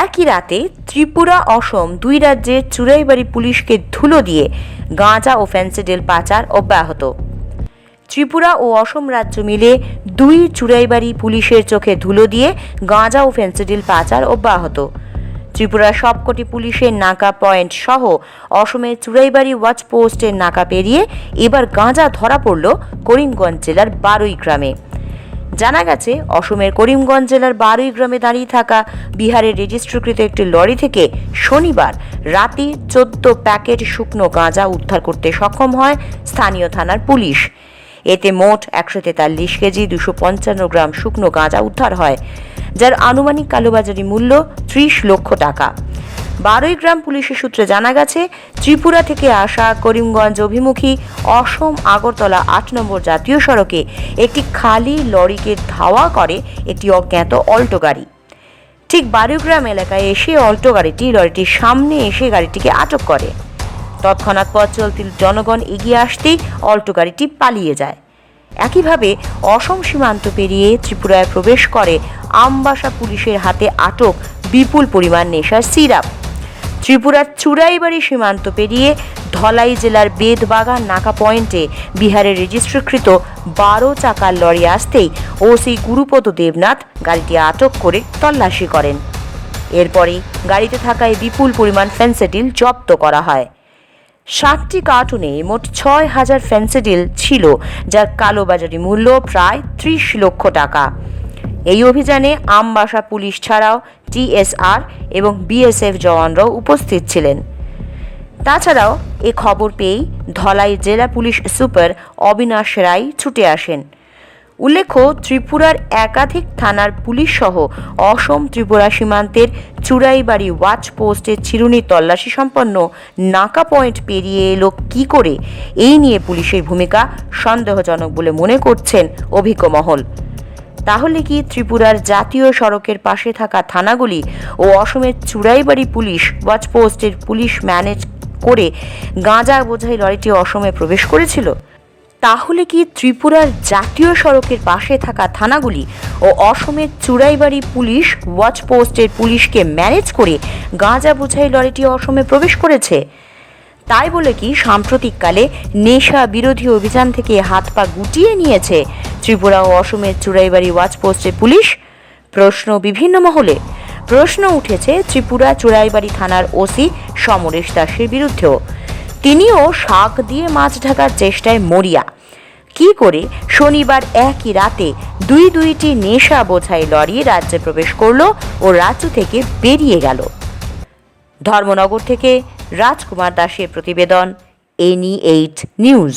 একই রাতে ত্রিপুরা, অসম দুই রাজ্যের চুরাইবাড়ি পুলিশকে ধুলো দিয়ে গাঁজা ও ফেন্সিডিল পাচার অব্যাহত। ত্রিপুরা ও অসম রাজ্য মিলে দুই চুরাইবাড়ি পুলিশের চোখে ধুলো দিয়ে গাঁজা ও ফেন্সিডিল পাচার অব্যাহত। ত্রিপুরার সবকটি পুলিশের নাকা পয়েন্ট সহ অসমের চুরাইবাড়ি ওয়াচ পোস্টের নাকা পেরিয়ে এবার গাঁজা ধরা পড়ল করিমগঞ্জ জেলার বারুই গ্রামে। জানা গেছে, অসমের করিমগঞ্জ জেলার বারুই গ্রামে দাঁড়িয়ে থাকা বিহারের রেজিস্ট্রিকৃত একটি লরি থেকে শনিবার রাতে চোদ্দ প্যাকেট শুকনো গাঁজা উদ্ধার করতে সক্ষম হয় স্থানীয় থানার পুলিশ। এতে মোট একশো তেতাল্লিশ কেজি, দুশো পঞ্চান্ন গ্রাম শুকনো গাঁজা উদ্ধার হয়, যার আনুমানিক কালোবাজারি মূল্য ত্রিশ লক্ষ টাকা। বারোই গ্রাম পুলিশের সূত্রে জানা গেছে, ত্রিপুরা থেকে আসা করিমগঞ্জ অভিমুখী অসম আগরতলা আট নম্বর জাতীয় সড়কে একটি খালি লরিকে ধাওয়া করে একটি অজ্ঞাত অল্টো গাড়ি। ঠিক বারুগ্রাম এলাকায় এসে অল্টো গাড়িটি লরিটির সামনে এসে গাড়িটিকে আটক করে। তৎক্ষণাৎ পথ চলতি জনগণ এগিয়ে আসতেই অল্টো গাড়িটি পালিয়ে যায়। একইভাবে অসম সীমান্ত পেরিয়ে ত্রিপুরায় প্রবেশ করে আমবাসা পুলিশের হাতে আটক বিপুল পরিমাণ নেশার সিরাপ। ত্রিপুরার চুরাইবাড়ি সীমান্ত পেরিয়ে ধলাই জেলার বেদবাগান নাকা পয়েন্টে বিহারের রেজিস্ট্রিকৃত বারো চাকার লরি আসতেই ওসি গুরুপদ দেবনাথ গাড়িটি আটক করে তল্লাশি করেন। এরপরেই গাড়িতে থাকায় বিপুল পরিমাণ ফেন্সিডিল জব্দ করা হয়। সাতটি কার্টুনে মোট ছয় হাজার ফেন্সিডিল ছিল, যার কালোবাজারি মূল্য প্রায় ত্রিশ লক্ষ টাকা। এই অভিযানে আমবাসা পুলিশ ছাড়াও টিএসআর এবং বিএসএফ জওয়ানরাও উপস্থিত ছিলেন। তাছাড়াও এ খবর পেয়েই ধলাই জেলা পুলিশ সুপার অবিনাশ রায় ছুটে আসেন। উল্লেখ্য, ত্রিপুরার একাধিক থানার পুলিশ সহ অসম ত্রিপুরা সীমান্তের চুরাইবাড়ি ওয়াচ পোস্টের চিরুনি তল্লাশি সম্পন্ন নাকা পয়েন্ট পেরিয়ে এলো কী করে? এই নিয়ে পুলিশের ভূমিকা সন্দেহজনক বলে মনে করছেন অভিজ্ঞ মহল। তাহলে কি ত্রিপুরার জাতীয় সড়কের পাশে থাকা থানাগুলি ও অসমের চুড়াইবাড়ি পুলিশ ওয়াচ পোস্টের পুলিশ ম্যানেজ করে গাঁজা বোঝাই লরিটি অসমে প্রবেশ করেছিল? তাহলে কি ত্রিপুরার জাতীয় সড়কের পাশে থাকা থানাগুলি ও অসমের চুড়াইবাড়ি পুলিশ ওয়াচ পোস্টের পুলিশকে ম্যানেজ করে গাঁজা বোঝাই লরিটি অসমে প্রবেশ করেছে? তাই বলে কি সাম্প্রতিককালে নেশা বিরোধী অভিযান থেকে হাত পা গুটিয়ে নিয়েছে ত্রিপুরা ও অসমের চুড়াইবাড়ি ওয়াচ পোস্টের পুলিশ প্রশ্ন বিভিন্ন মহলে। প্রশ্ন উঠেছে ত্রিপুরা চুড়াইবাড়ি থানার ওসি সমরেশ দাসের বিরুদ্ধেও। তিনিও শাক দিয়ে মাছ ঢাকার চেষ্টায় মরিয়া। কি করে? শনিবার একই রাতে দুই দুইটি নেশা বোঝাই লরি রাজ্যে প্রবেশ করল ও রাজ্য থেকে বেরিয়ে গেল। ধর্মনগর থেকে রাজকুমার দাসের প্রতিবেদন এনি এইট নিউজ।